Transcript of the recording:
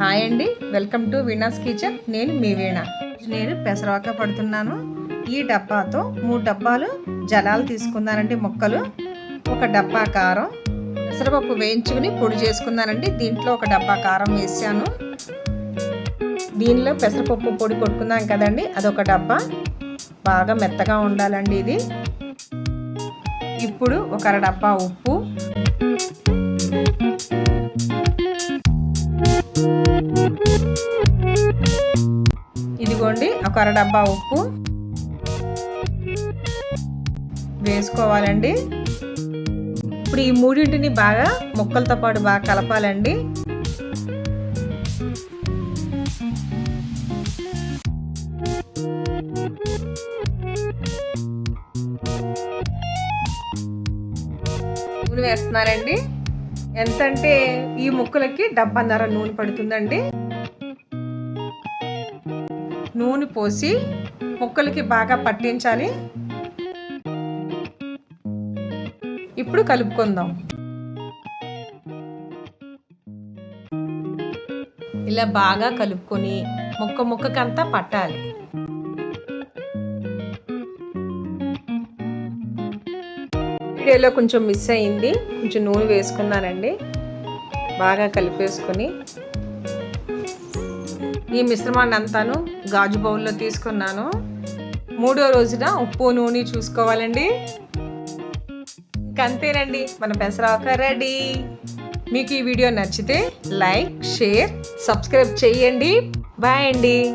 Hi అండి welcome to Veena's kitchen. నేను మీ వీణ. నేను పెసరవాక పడుతున్నాను. ఈ డబ్బాతో మూడు డబ్బాలు జలాలు తీసుకున్నానండి మొక్కలు. ఒక డబ్బా కారం. పెసరపప్పు వేయించుకుని పొడి చేసుకున్నానండి. దీంట్లో ఒక డబ్బా కారం వేసాను. దీనిలో పెసరపప్పు పొడి కొట్టుకున్నాం కదండి అదొక డబ్బా. బాగా మెత్తగా ఉండాలండి ఇది. ఇప్పుడు ఒక అర డబ్బా ఉప్పు. ఒక అరడబ్బా ఉప్పు వేసుకోవాలండి. ఇప్పుడు ఈ మూడింటిని బాగా ముక్కలతో పాటు బాగా కలపాలండి. నూనె వేస్తున్నారండి. ఎంత అంటే ఈ ముక్కలకి డబ్బన్నర నూనె పడుతుందండి. నూనె పోసి ముక్కలకి బాగా పట్టించాలి. ఇప్పుడు కలుపుకుందాం. ఇలా బాగా కలుపుకొని ముక్క ముక్కకంతా పట్టాలి. వీడియోలో కొంచెం మిస్ అయింది. కొంచెం నూనె వేసుకున్నానండి. బాగా కలిపేసుకొని ఈ మిశ్రమాన్ని అంతాను గాజు బౌల్లో తీసుకున్నాను. మూడో రోజున ఉప్పు నూనె చూసుకోవాలండి. ఇంకంతేనండి. మన పెసరాక రెడీ. మీకు ఈ వీడియో నచ్చితే లైక్ షేర్ సబ్స్క్రైబ్ చేయండి. బాయ్ అండి.